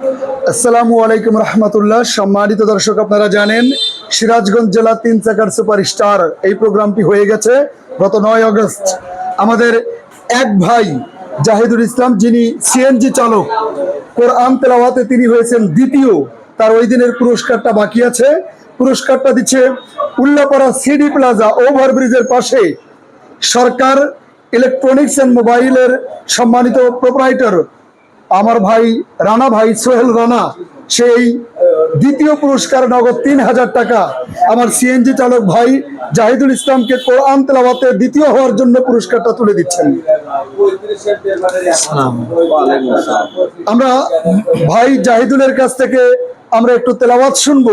আসসালামু আলাইকুম রহমতুল্লাহ। সম্মানিত দর্শক, আপনারা জানেন সিরাজগঞ্জ জেলা তিন চাকার সুপারস্টার এই প্রোগ্রামটি হয়ে গেছে গত নয় আগস্ট। আমাদের এক ভাই জাহিদুল ইসলাম, যিনি সিএনজি চালক, কোরআন তেলাওয়াতে তিনি হয়েছেন দ্বিতীয়। তার ওই দিনের পুরস্কারটা বাকি আছে। পুরস্কারটা দিচ্ছে উল্লাপাড়া সিডি প্লাজা ওভারব্রিজের পাশে সরকার ইলেকট্রনিক্স অ্যান্ড মোবাইলের সম্মানিত প্রোপ্রাইটার আমার ভাই রানা ভাই সোহেল রানা সেই দ্বিতীয় পুরস্কার নগদ তিন হাজার টাকা আমার সিএনজি চালক ভাই জাহিদুল ইসলামকে কোরআন তেলাওয়াতে দ্বিতীয় হওয়ার জন্য পুরস্কারটা তুলে দিচ্ছেন। আমরা ভাই জাহিদুলের কাছ থেকে আমরা একটু তেলাওয়াত শুনব।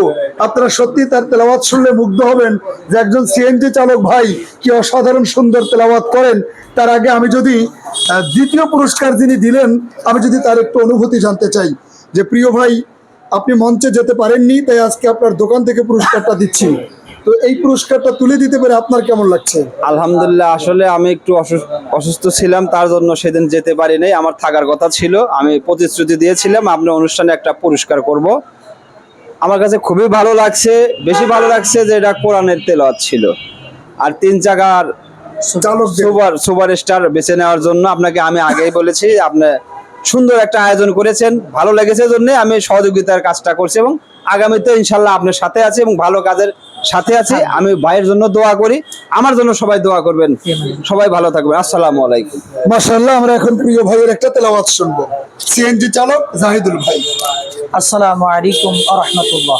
আপনারা সত্যি তার তেলাওয়াত শুনলে মুগ্ধ হবেন যে একজন সিএনজি চালক ভাই কি অসাধারণ সুন্দর তেলাওয়াত করেন। তার আগে আমি যদি দ্বিতীয় পুরস্কার যিনি দিলেন, আমি যদি তার একটু অনুভূতি জানতে চাই, যে প্রিয় ভাই, আপনি মঞ্চে যেতে পারেননি, তাই আজকে আপনার দোকান থেকে পুরস্কারটা দিচ্ছি। তো এই পুরস্কারটা তুলে দিতে পেরে আপনার কেমন লাগছে? আলহামদুলিল্লাহ, আসলে আমি একটু অসুস- অসুস্থ ছিলাম, তার জন্য সেদিন যেতে পারি নাই। আমার থাকার কথা ছিল, আমি প্রতিশ্রুতি দিয়েছিলাম আপনার অনুষ্ঠানে একটা পুরস্কার করব। আমার কাছে খুবই ভালো লাগছে, বেশি ভালো লাগছে যে এটা কোরআনের তেলাওয়াত ছিল। আর তিন চালক সুপার সুপার স্টার বেছে নেওয়ার জন্য আপনাকে আমি আগেই বলেছি আপনার সুন্দর একটা আয়োজন করেছেন ভালো লেগেছে জন্য আমি সহযোগিতার কাজটা করছি এবং আগামীতে ইনশাল্লাহ আপনার সাথে আছি এবং ভালো কাজের সাথে আছি। হ্যাঁ। আমি ভাইয়ের জন্য দোয়া করি আমার জন্য সবাই দোয়া করবেন। সবাই ভালো থাকবেন। আসসালামু আলাইকুম। মাশাআল্লাহ আমরা এখন প্রিয় ভাইয়ের একটা তেলাওয়াত শুনব। সিএনজি চালক জাহিদুল ভাই। আসসালামু আলাইকুম রাহমাতুল্লাহ।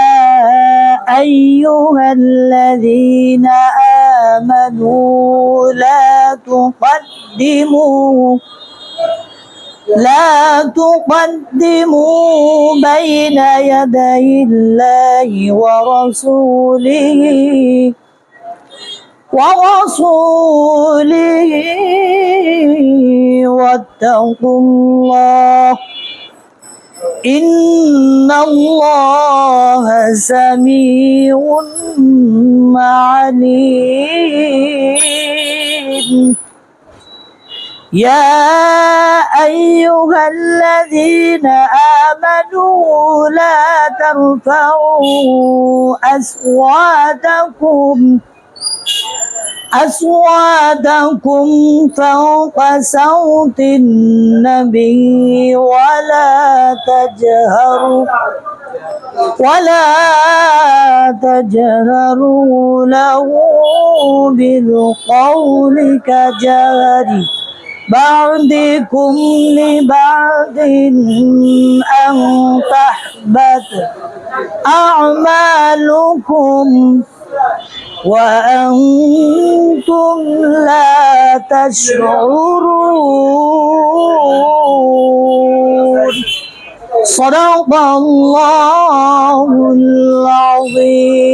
أيها الذين آمنوا لا تقدموا لا تقدموا بين يدي الله ورسوله ورسوله. واتقوا الله إن الله سميع عليم. يا أيها الذين آمنوا لا ترفعوا أصواتكم أصواتكم فوق صوت النبي ولا تجهروا ولا تجهروا له بالقول كجهر بعضكم لبعض أن تحبط أعمالكم وأنتم لا تشعرون صدق الله العظيم